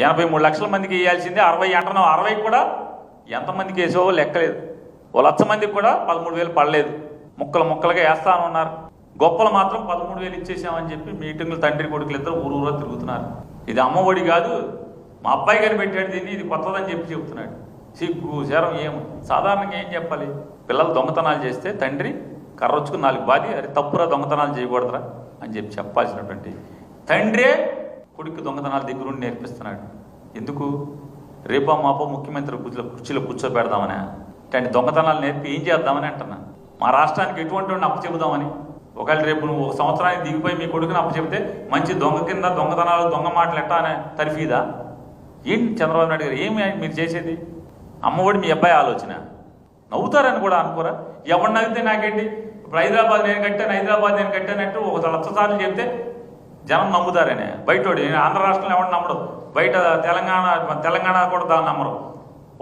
ఎనభై మూడు లక్షల మందికి వేయాల్సిందే అరవై అంటున్నాం అరవై కూడా ఎంతమందికి వేసావో లెక్కలేదు. ఓ లక్ష మందికి కూడా పదమూడు వేలు పడలేదు. ముక్కలు ముక్కలుగా వేస్తామన్నారు గొప్పలు మాత్రం పదమూడు వేలు ఇచ్చేసామని చెప్పి మీటింగ్లు తండ్రి కొడుకులు ఇద్దరు ఊరు తిరుగుతున్నారు. ఇది అమ్మఒడి కాదు మా అబ్బాయి కనిపెట్టాడు పెట్టాడు దీన్ని ఇది కొత్తదని చెప్పి చెబుతున్నాడు సిగ్గు శరం ఏం సాధారణంగా ఏం చెప్పాలి? పిల్లలు దొంగతనాలు చేస్తే తండ్రి కర్రొచ్చుకుని నాలుగు బాధి అరే తప్పురా దొంగతనాలు చేయకూడదురా అని చెప్పి చెప్పాల్సినటువంటి తండ్రే కొడుకు దొంగతనాలు దగ్గరుండి నేర్పిస్తున్నాడు. ఎందుకు? రేపో మాపో ముఖ్యమంత్రి కుర్చీలో కుర్చీలో కూర్చోబెడదామని. అంటే దొంగతనాలు నేర్పి ఏం చేద్దామని అంటున్నా. మా రాష్ట్రానికి ఎటువంటి వాడిని అప్పచెబుదామని? ఒకవేళ రేపు నువ్వు ఒక సంవత్సరానికి దిగిపోయి మీ కొడుకుని అప్పచెబితే మంచి దొంగ కింద దొంగతనాలు దొంగ మాటలు ఎట్టా అనే తర్ఫీదా? ఏంటి చంద్రబాబు నాయుడు గారు? ఏమి మీరు చేసేది? అమ్మఒడి మీ అబ్బాయి ఆలోచన. నవ్వుతారని కూడా అనుకోరా? ఎవరిని అడిగితే నాకేంటి? ఇప్పుడు హైదరాబాద్ నేను కట్టాను హైదరాబాద్ నేను కట్టానంటూ ఒక లక్ష సార్లు చెప్తే జనం నమ్ముతారనే. బయటోడి నేను ఆంధ్ర రాష్ట్రంలో ఎవరు నమ్మడు. బయట తెలంగాణ తెలంగాణ కూడా దాన్ని నమ్మరు.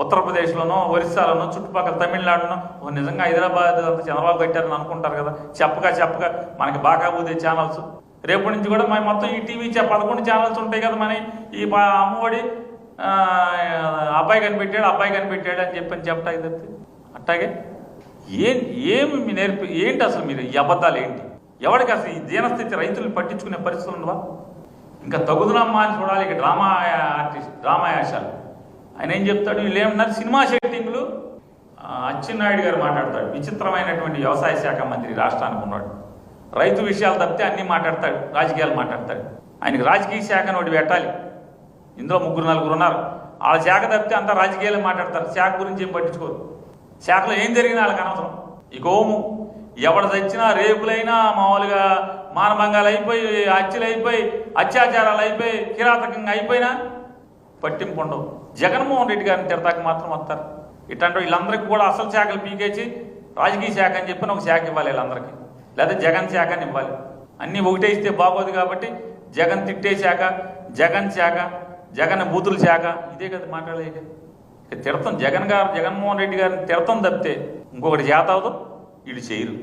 ఉత్తరప్రదేశ్లోనో ఒరిస్సాలోనో చుట్టుపక్కల తమిళనాడునో నిజంగా హైదరాబాద్ అంతా చంద్రబాబు కట్టారని అనుకుంటారు కదా. చెప్పగా చెప్పగా మనకి బాగా పోతే ఛానల్స్ రేపటి నుంచి కూడా మన మొత్తం ఈ టీవీ పదకొండు ఛానల్స్ ఉంటాయి కదా మన ఈ అమ్మఒడి అబ్బాయి కనిపెట్టాడు అబ్బాయి కనిపెట్టాడు అని చెప్పని చెప్పటానికి అట్టాగే? ఏం ఏమి నేర్పి ఏంటి అసలు మీరు ఈ అబద్ధాలు ఏంటి? ఎవరికి అసలు ఈ దీనస్థితి రైతులు పట్టించుకునే పరిస్థితులు ఉండవా? ఇంకా తగుదనమ్మా అని చూడాలి ఇక డ్రామా ఆర్టిస్ట్ డ్రామా యాశాలు ఆయన ఏం చెప్తాడు? వీళ్ళు ఏమన్నారు సినిమా షెట్టింగ్లు అచ్చెన్నాయుడు గారు మాట్లాడతాడు. విచిత్రమైనటువంటి వ్యవసాయ శాఖ మంత్రి రాష్ట్రానికి ఉన్నాడు. రైతు విషయాలు తప్పితే అన్నీ మాట్లాడతాడు రాజకీయాలు మాట్లాడతాడు. ఆయనకి రాజకీయ శాఖను ఒకటి పెట్టాలి. ఇందులో ముగ్గురు నలుగురు ఉన్నారు. వాళ్ళ శాఖ తప్పితే అంతా రాజకీయాలు మాట్లాడతారు. శాఖ గురించి ఏం పట్టించుకోరు. శాఖలో ఏం జరిగినా వాళ్ళకి అనవసరం. ఈ గోము ఎవడు తెచ్చినా రేపులైనా మామూలుగా మానభంగాలు అయిపోయి హత్యలు అయిపోయి అత్యాచారాలు అయిపోయి కిరాతకంగా అయిపోయినా పట్టింపు ఉండవు. జగన్మోహన్ రెడ్డి గారిని తిడతాక మాత్రం వస్తారు. ఇట్లాంటి వీళ్ళందరికీ కూడా అసలు శాఖలు పీకేసి రాజకీయ శాఖ అని చెప్పి ఒక శాఖ ఇవ్వాలి వీళ్ళందరికీ. లేదా జగన్ శాఖ అని ఇవ్వాలి. అన్నీ ఒకటే ఇస్తే బాగోదు కాబట్టి జగన్ తిట్టే శాఖ జగన్ శాఖ జగన్ బూతుల శాఖ ఇదే కదా మాట్లాడేది. తిడతాం. జగన్ గారు జగన్మోహన్ రెడ్డి గారిని తిడతాం తప్పితే ఇంకొకటి చేత అవుతాం వీళ్ళు చేయరు